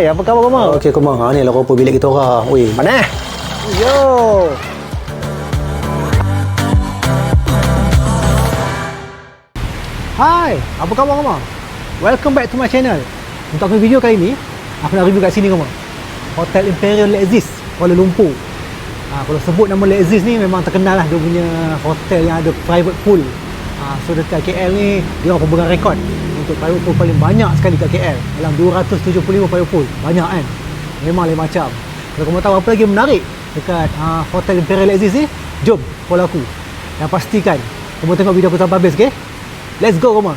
Hai, apa khabar kau? Okey, kau Ha, ni lah kau bilik kita orang. Oi, Mana? Yo. Hai, apa khabar kau? Welcome back to my channel. Untuk aku video kali ni, aku nak review kat sini kau. Hotel Imperial Lexis, Kuala Lumpur. Ha, kalau sebut nama Lexis ni memang terkenal lah dia punya hotel yang ada private pool. Ha, so dekat KL ni dia orang pemegang rekod untuk pool paling banyak sekali kat KL. Dalam 275 private pool. Banyak kan? Memang lain macam. Kalau kamu tahu apa lagi menarik dekat ha, Hotel Imperial Lexis ni, jom follow aku. Dan pastikan kamu tengok video aku sampai habis, okay? Let's go, Roma.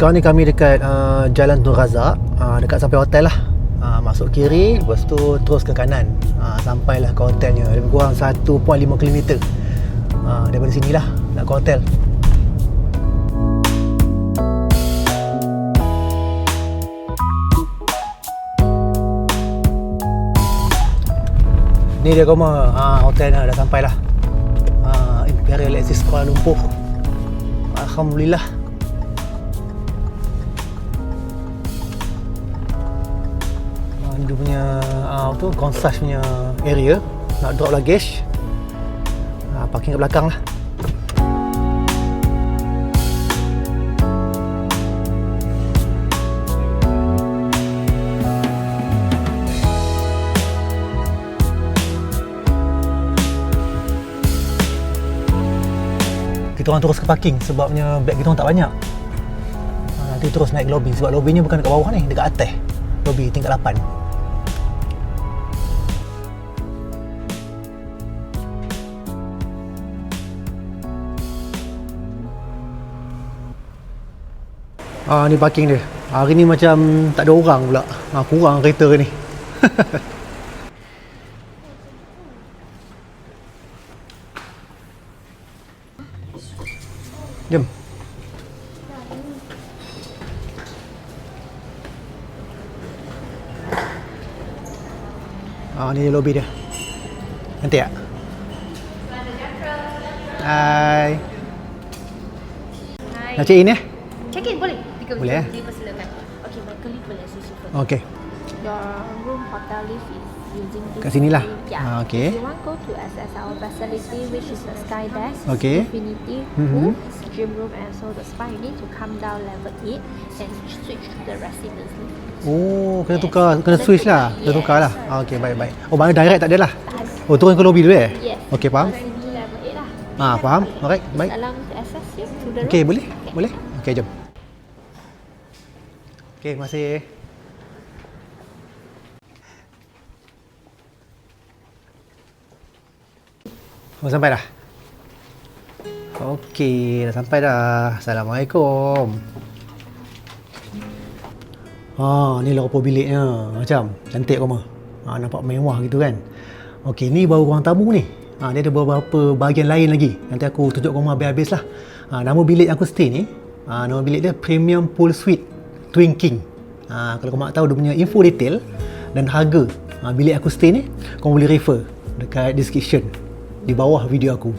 Sekarang ni kami dekat uh, Jalan Tun Razak uh, Dekat sampai hotel lah uh, Masuk kiri Lepas tu terus ke kanan. Uh, Sampailah ke hotelnya. Lebih kurang 1.5 km uh, Daripada sini lah Nak ke hotel. Ni dia koma. Uh, Hotel dah, dah sampai lah uh, Imperial Lexis Kuala Lumpur. Alhamdulillah dia punya uh, tu concierge punya area. Nak drop luggage. Uh, parking kat belakang lah. Kita orang terus ke parking sebabnya beg kita orang tak banyak. Uh, nanti terus naik lobby sebab lobbynya bukan dekat bawah ni dekat atas. Lobby tingkat 8 Ah ni parking dia. Hari ni macam tak ada orang pula. Ah kurang kereta ni. Jom. Ah ni dia lobby dia. Nanti tak? Hai. Hai. Nak check in ya? Check in boleh? Tiga Boleh, eh? Dipersilakan. Okay, my colleague will assist you first. Okey. Your room hotel lift is using this Kat sini lah? lift. Yeah. Ah, okay. If you want go to access our facility which is the sky deck, Okay. infinity Mhm. room, gym room and so the spa, you need to come down level 8 and switch to the residence lift. Oh, kena Yes. tukar, kena switch lah. Kena tukar lah. Yes. Ah, Okey, baik baik. Oh, mana direct tak ada lah. Oh, turun ke lobby dulu eh? Yes. Okey, faham. Sini level 8 lah. Ah, faham. Alright, baik. To access you to the room. boleh? Okay. Boleh? Okey, jom. Okey, terima kasih. Oh, sampai dah? Okey, dah sampai dah. Assalamualaikum. Ha, ni lah biliknya. Macam cantik kau mah. Ha, nampak mewah gitu kan. Okey, ni baru ruang tamu ni. Ha, dia ada beberapa bahagian lain lagi. Nanti aku tunjuk kau habis-habis lah. Ha, nama bilik aku stay ni, ha, nama bilik dia Premium Pool Suite Twin King. Ha, kalau kau nak tahu dia punya info detail dan harga ha, bilik aku stay ni, kau boleh refer dekat description di bawah video aku.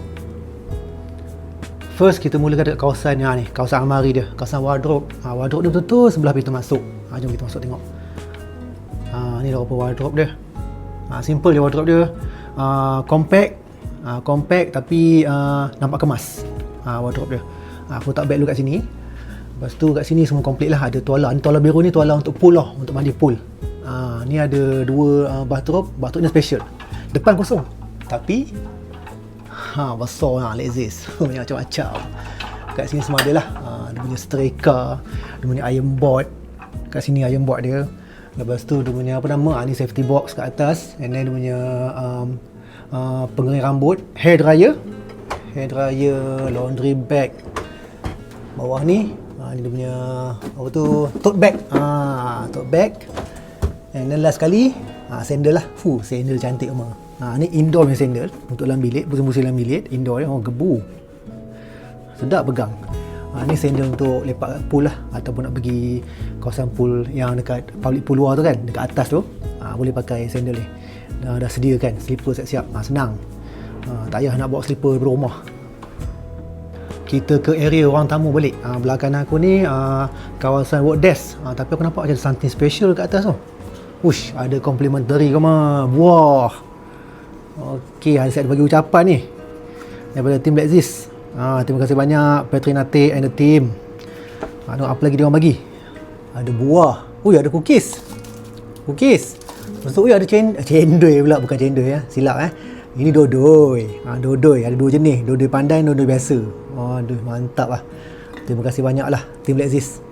First kita mulakan dekat kawasan yang ni, kawasan almari dia, kawasan wardrobe. Ha, wardrobe dia betul-betul sebelah pintu masuk. Ha, jom kita masuk tengok. Ha, ni dah apa wardrobe dia. Ha, simple je wardrobe dia. Ha, compact. Ha, compact tapi uh, nampak kemas. Ha, wardrobe dia. Ha, aku tak bag dulu kat sini. Lepas tu kat sini semua komplit lah. Ada tuala. Ni tuala biru ni tuala untuk pool lah. Untuk mandi pool. Ha, ni ada dua uh, bathrobe. Bathrobe ni special. Depan kosong. Tapi Ha, besar lah Lexus. Banyak macam-macam. Kat sini semua ada lah. Ha, dia punya striker, dia punya iron board. Kat sini iron board dia. Lepas tu dia punya apa nama? Ha, ni safety box kat atas. And then dia punya um, uh, pengering rambut, hair dryer. Hair dryer, laundry bag. Bawah ni, ni dia punya apa tu? Tote bag. Ha, tote bag. And then last sekali, ha, sandal lah. Fuh, sandal cantik memang. Ha, ni indoor punya sandal untuk dalam bilik, pusing-pusing dalam bilik, indoor dia, oh gebu. Sedap pegang. Ha, ni sandal untuk lepak kat pool lah ataupun nak pergi kawasan pool yang dekat public pool luar tu kan, dekat atas tu. Ha, boleh pakai sandal ni. Dah, dah sedia kan, slipper siap-siap. Ha, senang. Ha, tak payah nak bawa slipper daripada rumah. Kita ke area orang tamu balik. Ha, belakang aku ni ha, kawasan work desk. Ha, tapi aku nampak macam something special kat atas tu. Ush, ada complimentary ke mah. Buah. Okey, hari saya bagi ucapan ni. Daripada tim Black Zis. Ha, terima kasih banyak Petrina Tate and the team. Ha, tengok apa lagi dia orang bagi. Ada buah. Ui, ada cookies. Cookies. Tu, ui, ada cend cendol pula. Bukan cendol ya. Silap eh. Ini dodoi. Ha, dodoi. Ada dua jenis. Dodoi pandai, dodoi biasa. Aduh, mantap lah. Terima kasih banyak lah. Black Zis.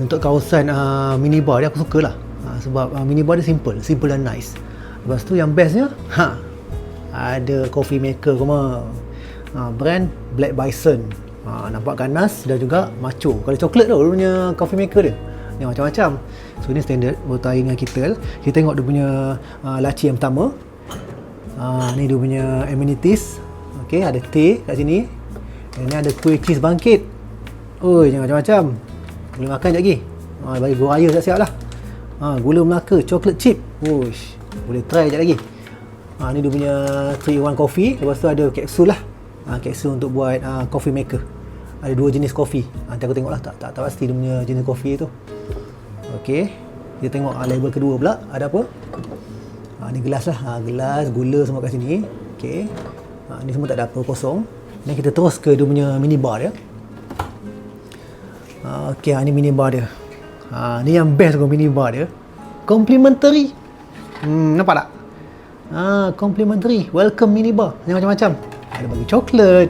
Untuk kawasan uh, minibar dia aku suka lah. Ha, sebab uh, minibar dia simple. Simple dan nice. Lepas tu yang bestnya, ha, ada coffee maker kuma. Ha, brand Black Bison. Ha, nampak ganas dan juga macho. Kalau coklat tu, dia punya coffee maker dia. Ni macam-macam. So ni standard air dengan kita. Kita tengok dia punya uh, laci yang pertama. Ha, ni dia punya amenities. Okay, ada teh kat sini. Dan ni ada kuih cheese bangkit. Oi, jangan macam-macam. Boleh makan sekejap lagi. Ha, bagi gua raya siap-siap lah. Ha, gula Melaka, chocolate chip. Uish, boleh try sekejap lagi. Ha, ni dia punya 3-in-1 coffee. Lepas tu ada kapsul lah. Ha, kapsul untuk buat uh, coffee maker. Ada dua jenis kopi. Ha, nanti aku tengok lah. Tak, tak, tak pasti dia punya jenis kopi tu. Okey. Kita tengok uh, label kedua pula. Ada apa? Ha, ni gelas lah. Ha, gelas, gula semua kat sini. Okey. Ha, ni semua tak ada apa kosong. Ni kita terus ke dia punya minibar dia. Ha, Okey, ha, ni minibar dia. Ha, ni yang best kau minibar dia. Complimentary. Hmm, nampak tak? Ha, complimentary. Welcome minibar. Ni macam-macam. Ada bagi coklat.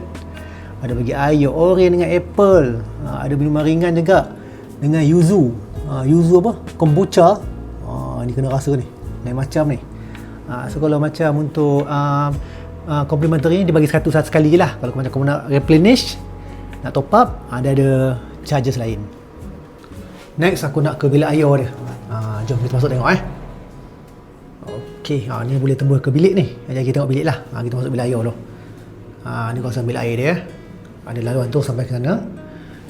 Ada bagi air orange dengan apple. Ha, ada minuman ringan juga. Dengan yuzu. Ha, yuzu apa? Kombucha. Ha, ni kena rasa ni. Lain macam ni. Ha, so kalau macam untuk uh, uh, complimentary ni dia bagi satu satu sekali je lah. Kalau macam kamu nak replenish, nak top up, ada ada charges lain. Next aku nak ke bilik air dia. Ha, jom kita masuk tengok eh. Okey, ha, ni boleh tembus ke bilik ni. Jadi kita tengok bilik lah. Ha, kita masuk bilik air dulu. Ha, ni kawasan bilik air dia. Ada laluan tu sampai ke sana.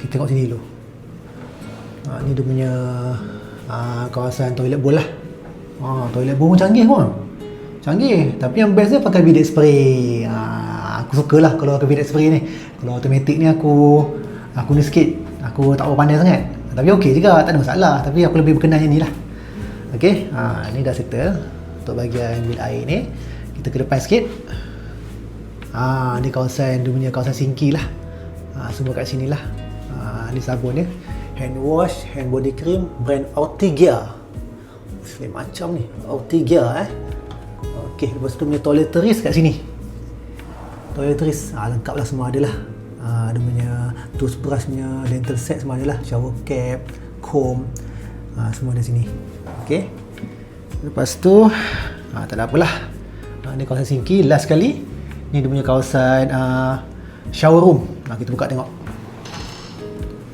Kita tengok sini dulu. Ha, ni dia punya ha, kawasan toilet bowl lah. Ha, toilet bowl pun canggih pun. Canggih. Tapi yang best dia pakai bidet spray. Ha, aku suka lah kalau pakai bidet spray ni. Kalau automatic ni aku aku ni sikit. Aku tak berapa pandai sangat. Tapi okey juga. Tak ada masalah. Tapi aku lebih berkenan yang ni lah. Okey. Ha, ni dah settle. Untuk bahagian bilik air ni. Kita ke depan sikit. Ha, ni kawasan dia punya kawasan sinki lah. Ha, semua kat sini lah. Ha, ni sabun dia. Hand wash, hand body cream, brand Ortigia. Macam ni. Ortigia eh. Okey, lepas tu punya toiletries kat sini. Toiletries, ha, lengkap lah semua ada lah. Ha, ada punya toothbrush punya dental set semua ada lah. Shower cap, comb, ha, semua ada sini. Okey. Lepas tu, ha, tak ada apalah. Ha, ni kawasan sinki, last sekali. Ni dia punya kawasan uh, shower room. Ha, kita buka tengok.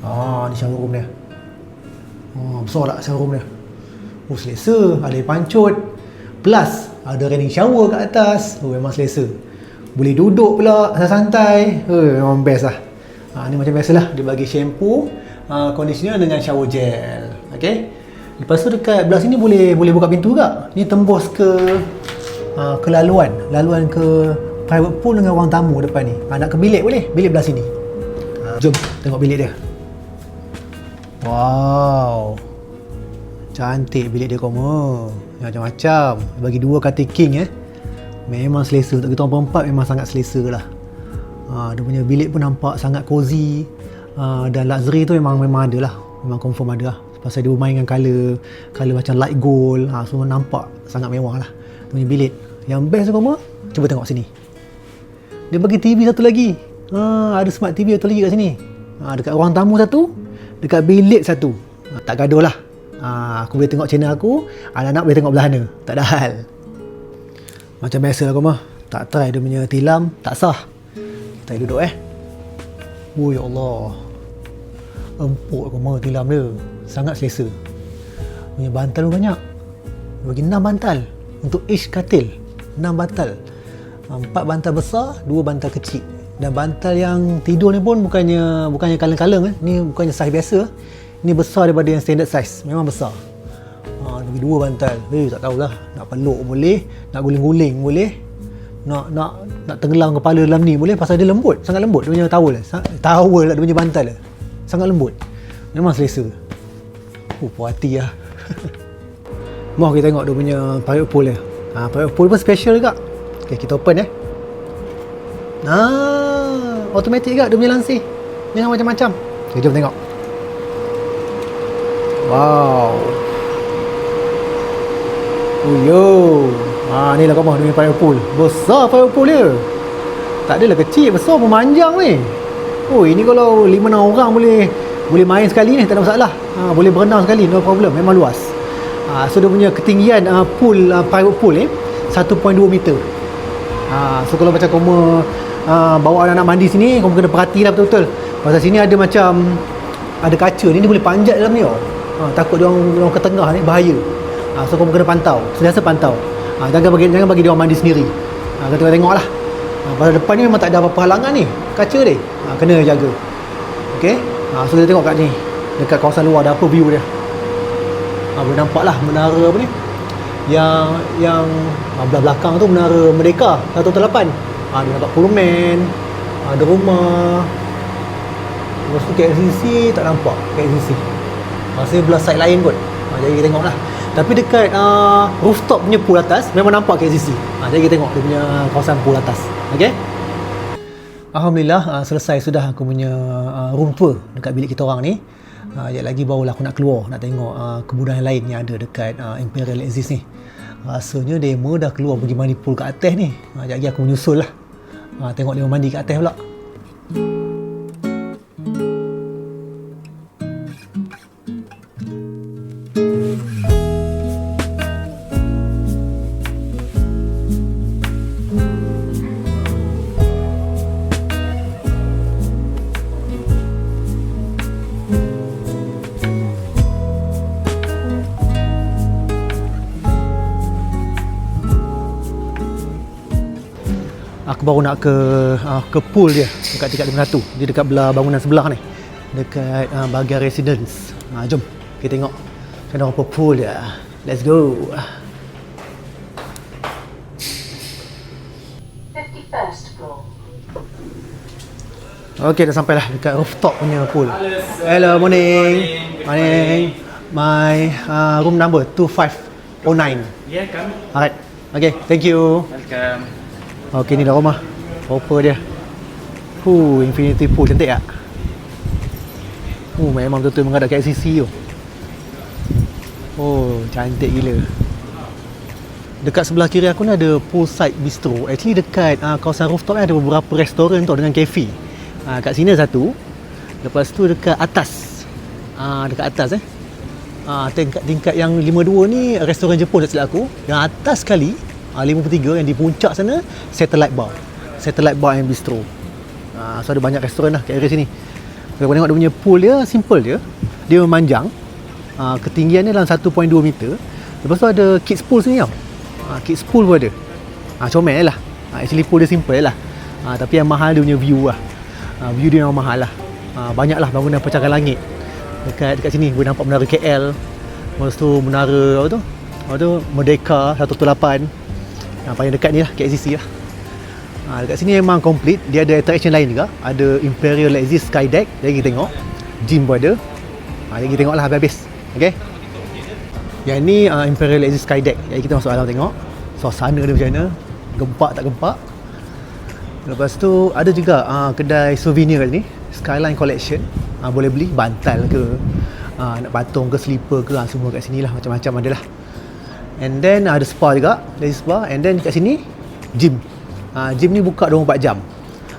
Ah, ni shower room dia. Oh, besar tak shower room dia? Oh, selesa. Ada pancut. Plus, ada raining shower kat atas. Oh, memang selesa. Boleh duduk pula santai-santai. Oh, memang best lah. Ha, ni macam biasalah. Dia bagi shampoo, uh, conditioner dengan shower gel. Okay. Lepas tu dekat belah sini boleh boleh buka pintu juga. Ni tembus ke uh, ke laluan. Laluan ke private pool dengan ruang tamu depan ni. Ha, nak ke bilik boleh? Bilik belah sini. Ha, jom tengok bilik dia. Wow. Cantik bilik dia koma. Macam-macam. Bagi dua katil king eh. Memang selesa. Untuk kita orang perempat memang sangat selesa lah. Ha, dia punya bilik pun nampak sangat cozy. Ha, dan luxury tu memang memang ada lah. Memang confirm ada lah. Pasal dia bermain dengan colour. Colour macam light gold. Ha, semua nampak sangat mewah lah. Dia punya bilik. Yang best tu koma. Cuba tengok sini. Dia bagi TV satu lagi. Ha, ada smart TV satu lagi kat sini. Ha, dekat ruang tamu satu. Dekat bilik satu. Ha, tak gaduh lah. Ha, aku boleh tengok channel aku. Anak-anak boleh tengok belah mana. Tak ada hal. Macam biasa lah mah. Tak try dia punya tilam. Tak sah. Kita duduk eh. Oh ya Allah. Empuk mah tilam dia. Sangat selesa. Punya bantal pun banyak. Bagi 6 bantal. Untuk each katil. 6 bantal. Empat bantal besar, dua bantal kecil. Dan bantal yang tidur ni pun bukannya bukannya kaleng-kaleng eh. Ni bukannya saiz biasa. Ni besar daripada yang standard size. Memang besar. Ha, bagi dua bantal. Eh, tak tahulah. Nak peluk boleh, nak guling-guling boleh. nak nak nak tenggelam kepala dalam ni boleh pasal dia lembut sangat lembut dia punya towel Sa- towel lah dia punya bantal lah. sangat lembut memang selesa oh puas hati lah Mau kita tengok dia punya pirate pool dia ha, pirate pool pun special juga okay, kita open eh Ah, automatic juga dia punya lansir Jangan macam-macam okay, jom tengok wow Oh yo. Ha ni lah kau mah dia punya fire pool. Besar fire pool dia. Tak adalah kecil, besar memanjang ni. Oh ini kalau 5 6 orang boleh boleh main sekali ni tak ada masalah. Ha boleh berenang sekali no problem. Memang luas. Ha so dia punya ketinggian uh, pool uh, private pool ni 1.2 meter. Ha so kalau macam kau uh, bawa anak-anak mandi sini kau kena perhatilah betul-betul. Pasal sini ada macam ada kaca ni dia boleh panjat dalam ni tau. Ha, takut dia orang, dia orang ke tengah ni bahaya. Ha, so kau kena pantau. Sentiasa pantau. Ha, jangan bagi jangan bagi dia orang mandi sendiri. Ha, kau tengok tengoklah. Ha, pasal depan ni memang tak ada apa-apa halangan ni. Kaca dia. Ha, kena jaga. Okey. Ha, so kita tengok kat ni. Dekat kawasan luar ada apa view dia. Ha, boleh nampak lah menara apa ni. Yang yang ha, belah belakang tu menara Merdeka 118. Ha, dia nampak Pullman. Ha, ada rumah. Lepas tu KLCC tak nampak KLCC. Masih belah side lain kot. Ha, jadi kita tengok lah. Tapi dekat uh, rooftop punya pool atas memang nampak KLCC. Ha, jadi kita tengok dia punya kawasan pool atas. Okay? Alhamdulillah uh, selesai sudah aku punya uh, room tour dekat bilik kita orang ni. Uh, sekejap lagi barulah aku nak keluar nak tengok uh, kemudahan lain yang ada dekat uh, Imperial Exist ni. Rasanya demo dah keluar pergi mandi pool kat atas ni. Uh, sekejap lagi aku menyusul lah. Uh, tengok dia mandi kat atas pula. Aku baru nak ke uh, ke pool dia dekat tingkat 51. Dia dekat belah bangunan sebelah ni. Dekat uh, bahagian residence. Ha, jom kita tengok. Ada apa pool dia. Let's go. 51st floor. Okey dah sampai lah dekat rooftop punya pool. Hello, morning. Morning. My uh, room number 2509. Ya, kami. Alright. Okay, thank you. Welcome. Okey ni dah rumah. Proper dia. Hu, infinity pool cantik tak? Oh, memang betul-betul menghadap KLCC tu. Oh, cantik gila. Dekat sebelah kiri aku ni ada poolside bistro. Actually dekat uh, kawasan rooftop ni ada beberapa restoran tau dengan kafe. Uh, kat sini satu. Lepas tu dekat atas. Ah uh, dekat atas eh. Ah uh, tingkat tingkat yang 52 ni restoran Jepun tak silap aku. Yang atas sekali uh, 53 yang di puncak sana satellite bar. Satellite bar and bistro. Ah uh, so ada banyak restoran lah kat area sini. Kalau tengok dia punya pool dia simple je. Dia memanjang. Uh, ketinggiannya dalam 1.2 meter. Lepas tu ada kids pool sini tau. Uh, kids pool pun ada. Ah uh, comel lah. Uh, actually pool dia simple lah. Uh, tapi yang mahal dia punya view lah. Uh, view dia memang mahal lah. Uh, banyak lah bangunan pencakar langit. Dekat dekat sini boleh nampak menara KL. Lepas tu menara apa tu? Apa tu? Merdeka 118. Uh, paling dekat ni lah KLCC lah. Ha, dekat sini memang complete. Dia ada attraction lain juga. Ada Imperial Exist Sky Deck. Jadi kita tengok. Gym pun ada. Ha, jadi kita tengoklah habis-habis. Okay. Yang ni uh, Imperial Exist Sky Deck. Jadi kita masuk dalam tengok. Suasana dia macam mana. Gempak tak gempak. Lepas tu ada juga uh, kedai souvenir kat sini. Skyline Collection. Uh, boleh beli bantal ke. Uh, nak patung ke slipper ke. Uh, semua kat sini lah. Macam-macam ada lah. And then ada spa juga. Ada spa. And then kat sini gym. Uh, gym ni buka 24 jam.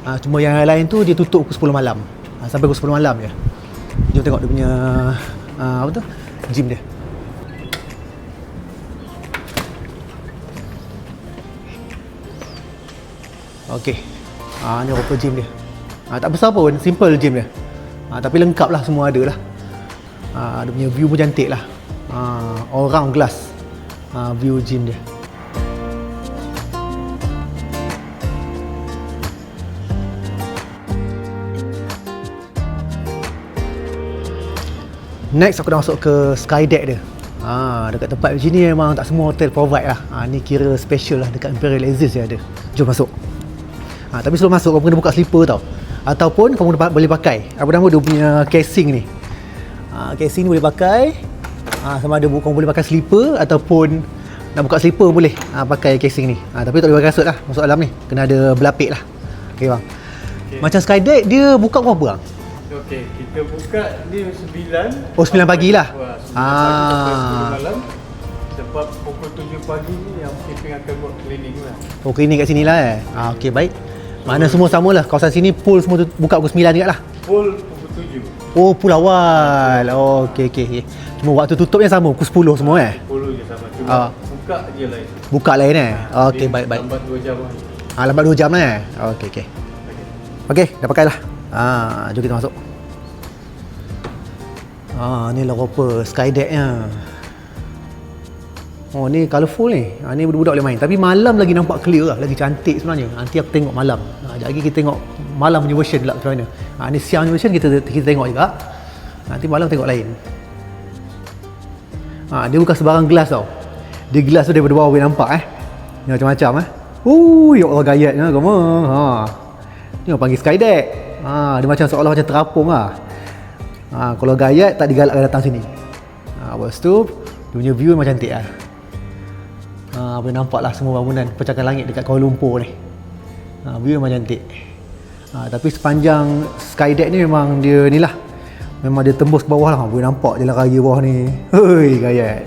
Uh, cuma yang lain tu dia tutup pukul 10 malam. Uh, sampai pukul 10 malam je. Jom tengok dia punya uh, apa tu? Gym dia. Okey. Ah ni rupa gym dia. Ah tak besar pun, simple gym dia. Ah tapi lengkap lah semua ada lah. Ah dia punya view pun cantik lah. Ah all round glass. Ah view gym dia. Next aku dah masuk ke sky deck dia. Ha, dekat tempat macam ni memang tak semua hotel provide lah. Ha, ni kira special lah dekat Imperial Exist je ada. Jom masuk. Ha, tapi sebelum masuk kau kena buka slipper tau. Ataupun kamu dapat boleh pakai. Apa nama dia punya casing ni. Ha, casing ni boleh pakai. Ha, sama ada kamu boleh pakai slipper ataupun nak buka slipper boleh ha, pakai casing ni. Ha, tapi tak boleh pakai kasut lah masuk dalam ni. Kena ada belapik lah. Okay bang. Okay. Macam Skydeck dia buka pukul apa bang? Okey, kita buka ni 9. Oh, 9 pagi lah. Wah, 9 Ah. pagi sampai 10 malam. Sebab pukul 7 pagi ni yang keeping akan buat cleaning lah. Oh klinik kat sini lah eh. Ha, okay baik. Mana semua sama lah. Kawasan sini pool semua tu buka pukul 9 juga lah. Full pukul 7. Oh pool awal. Oh okey okey. Okay. Cuma waktu tutupnya sama pukul 10 semua eh. 10 je sama. Cuma Ah. buka je lain. Buka lain eh. Okey Dia baik baik. Lambat 2 jam lah. Ha, lambat 2 jam lah eh. Okey okey. Okey, dah pakai lah. Ha, jom kita masuk. Ha, ni lah rupa skydecknya. Oh ni colourful ni. Ha, ni budak-budak boleh main. Tapi malam lagi nampak clear lah. Lagi cantik sebenarnya. Nanti aku tengok malam. Ha, sekejap lagi kita tengok malam punya version pula macam mana. Ha, ni siang punya version kita kita tengok juga. Nanti malam tengok lain. Ha, dia bukan sebarang gelas tau. Dia gelas tu daripada bawah boleh nampak eh. Ni macam-macam eh. Ui, ya Allah gayatnya kamu. Ha. Ni orang panggil skydeck. Ha, dia macam seolah macam terapung lah. Ha, kalau gayat tak digalakkan datang sini. Ha, lepas tu dia punya view memang cantik lah. Ha, boleh nampak lah semua bangunan pencakar langit dekat Kuala Lumpur ni. Ha, view memang cantik. Ha, tapi sepanjang skydeck ni memang dia ni lah. Memang dia tembus ke bawah lah. Boleh nampak jalan raya bawah ni. Hei, gayat.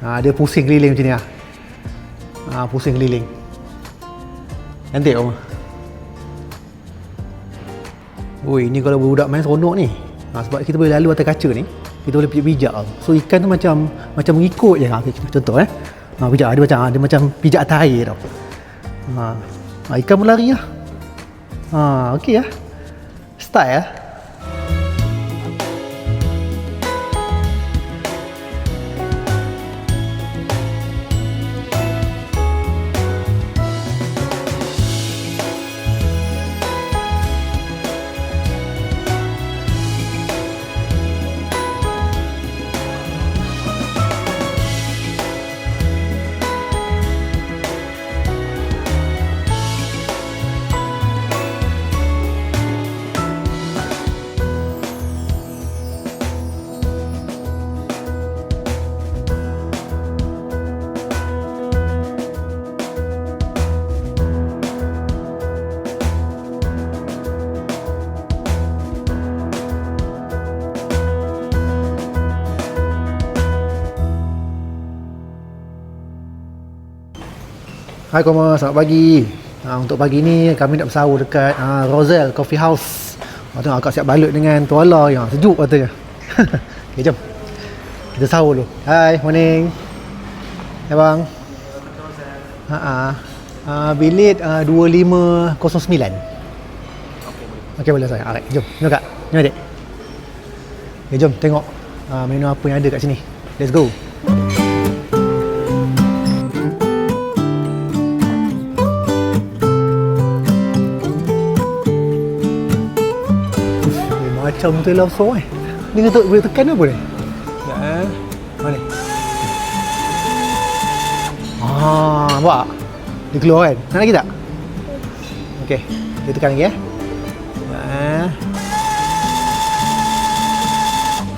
Ha, dia pusing keliling macam ni lah. Ha, pusing keliling. Cantik Omar. Oi, ni kalau budak main seronok ni. Ha, sebab kita boleh lalu atas kaca ni. Kita boleh pijak-pijak tau. So ikan tu macam macam mengikut je. Ha, contoh eh. Ha, pijak dia macam dia macam pijak atas air tau. Ha, ha ikan pun lari lah. Ha, okey lah. Style lah. Hai Koma, selamat pagi. Ha, untuk pagi ni kami nak bersahur dekat ha, Roselle Coffee House. Ha, tengok akak siap balut dengan tuala yang sejuk katanya. okay, jom. Kita sahur dulu. Hai, morning. Ya bang. Ha ah. Uh, bilik uh, 2509. Okey boleh saya. Alright, jom. Jom kak. Jom adik. Okay, jom tengok uh, menu apa yang ada kat sini. Let's go. Macam tu love so eh. Ni kata boleh tekan apa ni? Ya eh. Mana? Ah, nampak? Dia keluar kan? Nak lagi tak? Okey, dia tekan lagi eh. Ya, eh.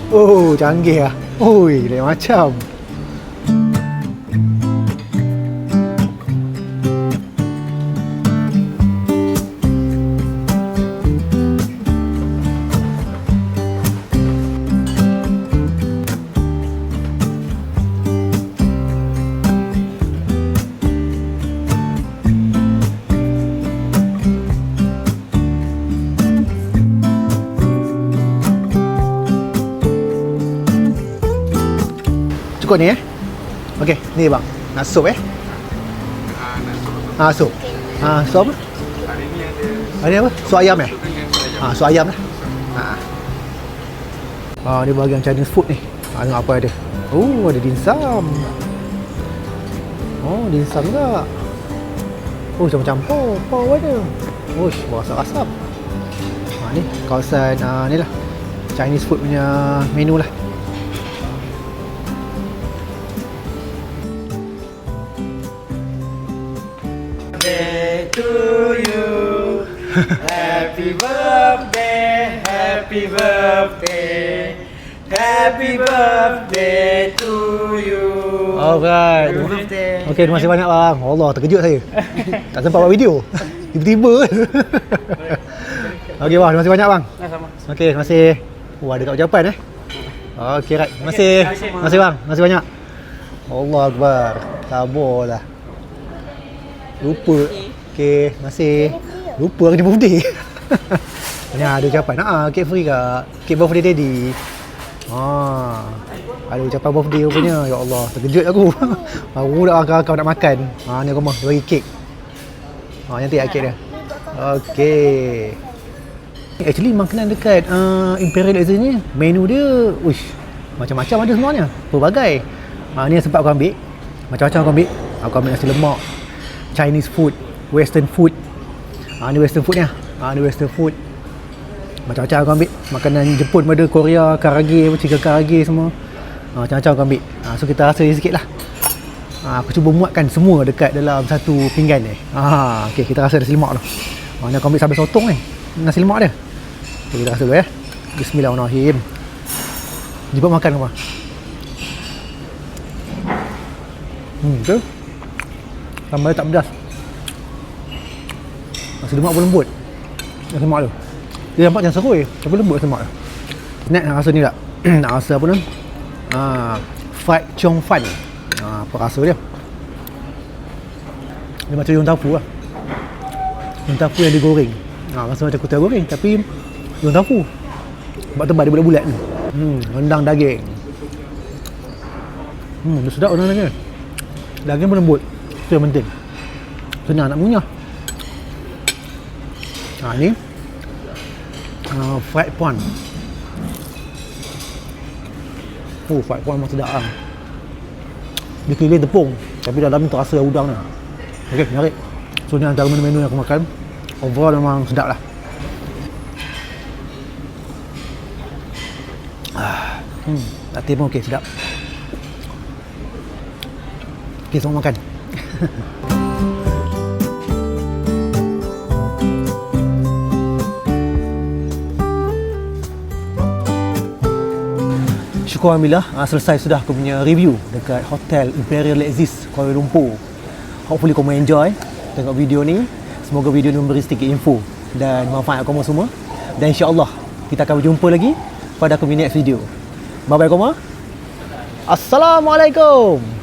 Oh, canggih ah. Oi, lain macam. Cukup ni eh. Okey, ni bang. Nak sup eh? Ah, sup. Ah, sup apa? Hari ni ada Ada apa? Sup ayam eh? Ah, sup ayam lah. Ah. Ah, ni bahagian Chinese food ni. Ah, tengok apa ada. Oh, ada dimsum. Oh, dimsum juga. Oh, campur-campur. Pau ada. Oh, bau asap-asap. Ah, ni kawasan ah, ni lah. Chinese food punya menu lah. Happy birthday, happy birthday, happy birthday to you. Alright. Happy birthday. Okey, terima kasih banyak bang. Allah, terkejut saya. tak sempat buat video. Tiba-tiba. Okey bang, terima kasih banyak bang. Sama. Okey, terima kasih. Wah, ada kat ucapan eh. Okey, right. Terima kasih. Terima kasih bang. Terima kasih banyak. Allah Akbar. Sabarlah. Lupa. Okey, terima kasih. Lupa ni birthday. Ni ada ucapan. Ah, kek free kak. Kek birthday daddy. Ah. Ada ucapan birthday rupanya. Ya Allah, terkejut aku. Baru nak akak nak makan. Ha, ni rumah dia bagi kek. Ha, nanti kek dia. Okey. Actually makanan dekat uh, Imperial Exit ni menu dia uish macam-macam ada semuanya. Pelbagai. Ha, ni yang sempat aku ambil. Macam-macam aku ambil. Aku ambil nasi lemak, Chinese food, western food. Ha, ni western food ni. Ha, ni western food. Macam-macam aku ambil. Makanan Jepun pun ada, Korea, karage, chicken karage semua. Ha, macam-macam aku ambil. Ha, so kita rasa sikit lah. Ha, aku cuba muatkan semua dekat dalam satu pinggan ni. Ha, okay, kita rasa nasi lemak tu. Ha, ni aku ambil sambal sotong ni. Nasi lemak dia. Okay, kita rasa dulu ya. Bismillahirrahmanirrahim. Jumpa makan apa? Hmm, tu. Sambal tak pedas. Nasi lemak pun lembut. Nasi lemak tu. Dia nampak macam serui, tapi lembut nasi lemak tu. Snack nak rasa ni tak? nak rasa apa ni? Ah, fried chong fan. Ah, apa rasa dia? Dia macam yung tafu lah. Yung tafu yang digoreng. Ha, rasa macam kutai goreng tapi yung tafu. Sebab tebal dia bulat-bulat ni. Hmm, rendang daging. Hmm, dia sedap rendang daging. Daging pun lembut. Itu yang penting. Senang nak mengunyah. Ha, ni. Uh, fried prawn. Oh, fried prawn sedap lah. Dia keliling tepung. Tapi dalam ni terasa udang ni. Okey, menarik. So, ni antara menu-menu yang aku makan. Overall memang sedap lah. Ah, Hmm, latte pun okey, sedap. Okey, selamat makan. Syukur Alhamdulillah uh, selesai sudah aku punya review dekat Hotel Imperial Exist Kuala Lumpur. Hopefully kamu enjoy tengok video ni. Semoga video ni memberi sedikit info dan manfaat kamu semua. Dan insya-Allah kita akan berjumpa lagi pada aku punya next video. Bye bye kamu. Assalamualaikum.